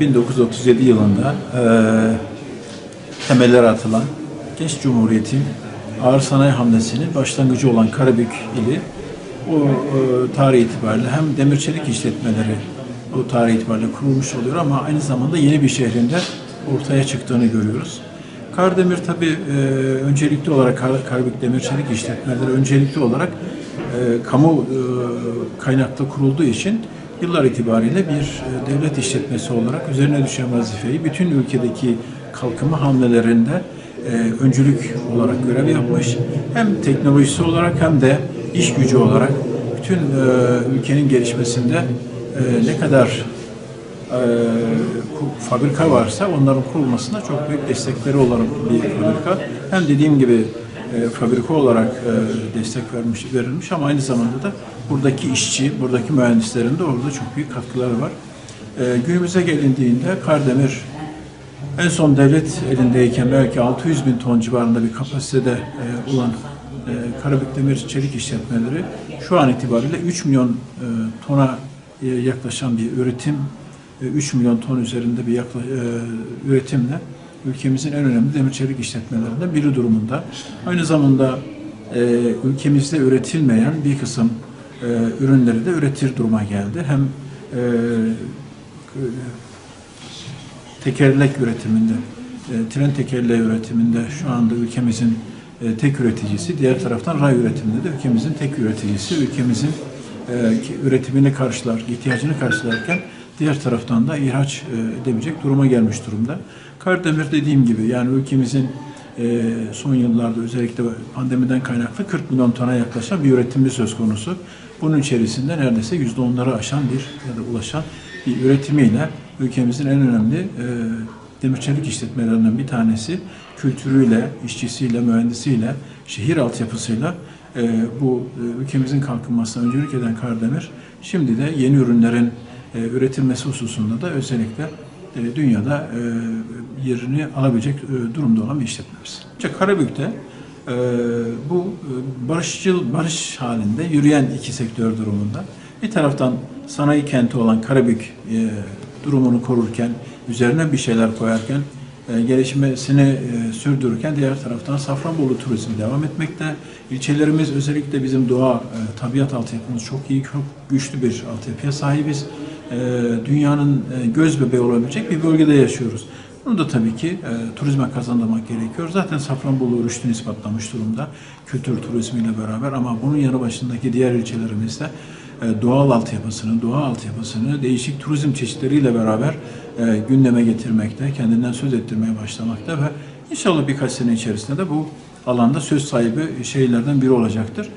1937 yılında e, temeller atılan Genç Cumhuriyet'in ağır sanayi hamlesinin başlangıcı olan Karabük ili o e, tarih itibariyle hem demir çelik işletmeleri o tarih itibariyle kurulmuş oluyor ama aynı zamanda yeni bir şehrinde ortaya çıktığını görüyoruz. Kardemir tabii e, öncelikli olarak Kar- Karabük Demir Çelik işletmeleri öncelikli olarak e, kamu e, kaynaklı kurulduğu için yıllar itibariyle bir e, devlet işletmesi olarak üzerine düşen vazifeyi bütün ülkedeki kalkınma hamlelerinde e, öncülük olarak görev yapmış. Hem teknolojisi olarak hem de iş gücü olarak bütün e, ülkenin gelişmesinde ne kadar fabrika varsa onların kurulmasına çok büyük destekleri olan bir fabrika. Hem dediğim gibi e, fabrika olarak e, destek vermiş verilmiş ama aynı zamanda da buradaki işçi, buradaki mühendislerin de orada çok büyük katkıları var. E, günümüze gelindiğinde Kardemir en son devlet elindeyken belki 600 bin ton civarında bir kapasitede e, olan e, Karabük Demir Çelik işletmeleri şu an itibariyle 3 milyon e, tona e, yaklaşan bir üretim, e, 3 milyon ton üzerinde bir yakla, e, üretimle ülkemizin en önemli demir çelik işletmelerinden biri durumunda. Aynı zamanda e, ülkemizde üretilmeyen bir kısım e, ürünleri de üretir duruma geldi. Hem e, tekerlek üretiminde, e, tren tekerleği üretiminde şu anda ülkemizin e, tek üreticisi, diğer taraftan ray üretiminde de ülkemizin tek üreticisi, ülkemizin e, üretimini karşılar, ihtiyacını karşılarken diğer taraftan da ihraç e, edemeyecek duruma gelmiş durumda. Kardemir dediğim gibi yani ülkemizin e, son yıllarda özellikle pandemiden kaynaklı 40 milyon tona yaklaşan bir üretimi söz konusu. Bunun içerisinde neredeyse yüzde onları aşan bir ya da ulaşan bir üretimiyle ülkemizin en önemli e, demir çelik işletmelerinden bir tanesi kültürüyle, işçisiyle, mühendisiyle, şehir altyapısıyla e, bu ülkemizin kalkınmasına öncülük eden Kardemir şimdi de yeni ürünlerin e, üretilmesi hususunda da özellikle e, dünyada e, yerini alabilecek durumda olan bir işletmemiz. İşte Karabük'te e, bu barışçıl, barış halinde yürüyen iki sektör durumunda bir taraftan sanayi kenti olan Karabük e, durumunu korurken, üzerine bir şeyler koyarken, e, gelişmesini e, sürdürürken diğer taraftan Safranbolu turizmi devam etmekte. İlçelerimiz özellikle bizim doğa, e, tabiat altyapımız çok iyi, çok güçlü bir altyapıya sahibiz. E, dünyanın e, göz bebeği olabilecek bir bölgede yaşıyoruz. Bunu da tabii ki e, turizme kazandırmak gerekiyor. Zaten Safranbolu rüştünü ispatlamış durumda kültür turizmiyle beraber ama bunun yanı başındaki diğer ilçelerimizde e, doğal altyapısını, doğa altyapısını değişik turizm çeşitleriyle beraber e, gündeme getirmekte, kendinden söz ettirmeye başlamakta ve inşallah birkaç sene içerisinde de bu alanda söz sahibi şeylerden biri olacaktır.